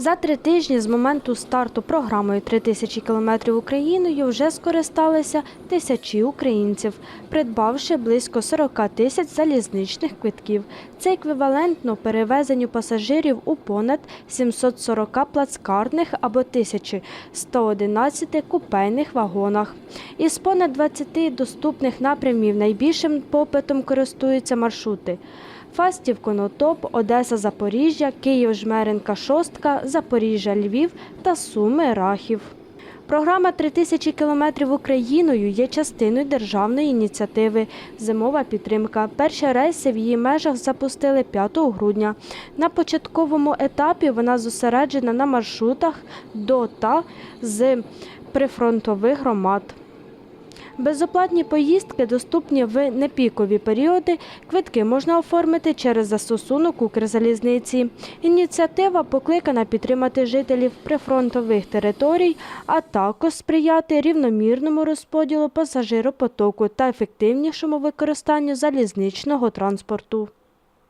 За три тижні з моменту старту програмою «3 тисячі кілометрів Україною вже скористалися тисячі українців, придбавши близько 40 тисяч залізничних квитків. Це еквівалентно перевезенню пасажирів у понад 740 плацкарних або 1111 купейних вагонах. Із понад 20 доступних напрямів найбільшим попитом користуються маршрути Фастів, Конотоп, Одеса, Запоріжжя, Київ, Жмеринка, Шостка, Запоріжжя, Львів та Суми, Рахів. Програма «3 тисячі кілометрів Україною є частиною державної ініціативи Зимова підтримка. Перші рейси в її межах запустили 5 грудня. На початковому етапі вона зосереджена на маршрутах до та з прифронтових громад. Безоплатні поїздки доступні в непікові періоди. Квитки можна оформити через застосунок Укрзалізниці. Ініціатива покликана підтримати жителів прифронтових територій, а також сприяти рівномірному розподілу пасажиропотоку та ефективнішому використанню залізничного транспорту.